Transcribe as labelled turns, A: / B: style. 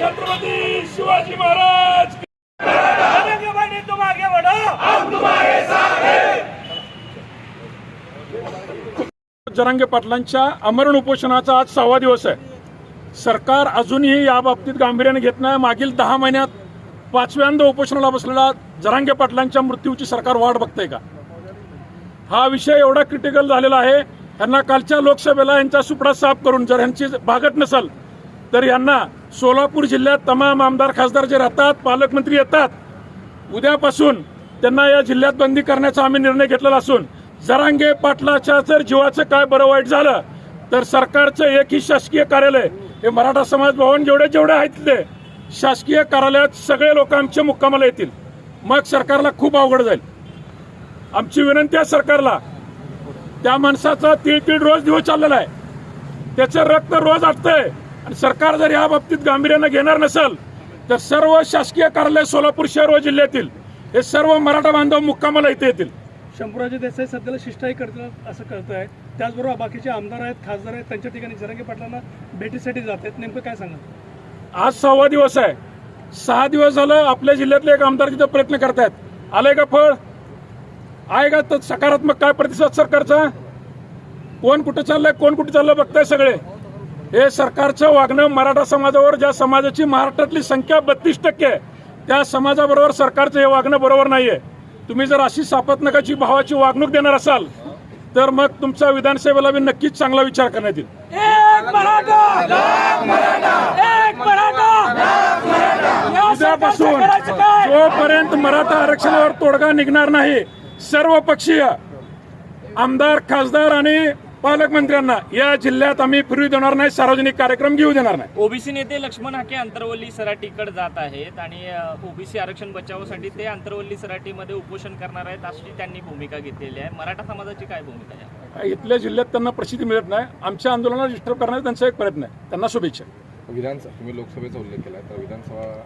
A: छत्रपती शिवाजी महाराज
B: जरांगे पाटलांच्या अमरण उपोषणाचा आज सहावा दिवस आहे. सरकार अजूनही या बाबतीत गांभीर्याने घेत नाही. मागील दहा महिन्यात पाचव्यांदा उपोषणाला बसलेला जरांगे पाटलांच्या मृत्यूची सरकार वाट बघते का? हा विषय एवढा क्रिटिकल झालेला आहे. यांना कालच्या लोकसभेला यांचा सुपडा साफ करून जर यांची भागत नसेल तर यांना सोलापूर जिल्ह्यात तमाम आमदार खासदार जे राहतात पालकमंत्री येतात. उद्यापासून त्यांना या जिल्ह्यात बंदी करण्याचा आम्ही निर्णय घेतलेला असून जरांगे पाटलाच्या जर जीवाचं काय बरं वाईट झालं तर सरकारचं एकही शासकीय कार्यालय हे मराठा समाज भवन जेवढे जेवढे आहेत ते शासकीय कार्यालयात सगळे लोक आमच्या मुक्कामाला येतील. मग सरकारला खूप अवघड जाईल. आमची विनंती आहे सरकारला त्या माणसाचा तीळ तीळ रोज दिवस चाललेला आहे. त्याचं रक्त रोज आटतंय. आणि सरकार जर या बाबतीत गांभीर्यानं घेणार नसेल तर सर्व शासकीय कार्यालय सोलापूर शहर व जिल्ह्यातील हे सर्व मराठा बांधव मुक्कामाला इथे येतील.
C: शंभूराजे देसाई सध्याला शिष्टाई करतात असं करत आहेत त्याचबरोबर बाकीचे आमदार आहेत खासदार आहेत त्यांच्या ठिकाणी जरंगे पाटलांना भेटीसाठी जात आहेत. नेमकं काय सांगा
B: आज सहावा दिवस आहे. सहा दिवस झालं आपल्या जिल्ह्यातले एक आमदार तिथं प्रयत्न करतायत. आलंय का फळ? आहे का तर सकारात्मक काय प्रतिसाद सरकारचा? कोण कुठं चाललंय कोण कुठं चाललंय बघताय सगळे. हे सरकारचं वागणं मराठा समाजावर ज्या समाजाची महाराष्ट्रातली संख्या बत्तीस टक्के आहे त्या समाजाबरोबर सरकारचं हे वागणं बरोबर नाहीये. तुम्ही जर अशी सापत्नकाची भावाची वागणूक देणार असाल तर मग तुमचा विधानसभेला मी नक्कीच चांगला विचार करण्यात येईल
D: एक मराठा एक मराठा या काय?
B: जोपर्यंत मराठा आरक्षणावर तोडगा निघणार नाही सर्व पक्षीय आमदार खासदार आणि पालकमंत्र्यांना या जिल्ह्यात आम्ही फिरवी देणार नाही सार्वजनिक कार्यक्रम घेऊ देणार नाही.
E: ओबीसी नेते लक्ष्मण हाके अंतरवल्ली सराटीकडे जात आहेत आणि ओबीसी आरक्षण बचावासाठी ते अंतरवल्ली सराटीमध्ये उपोषण करणार आहेत अशी त्यांनी भूमिका घेतलेली आहे. मराठा समाजाची काय भूमिका आहे?
B: इथल्या जिल्ह्यात त्यांना प्रसिद्धी मिळत नाही. आमच्या आंदोलनाला डिस्टर्ब करण्याचा त्यांचा एक प्रयत्न आहे. त्यांना शुभेच्छा.
F: विधानसभा तुम्ही लोकसभेचा उल्लेख केला तर विधानसभा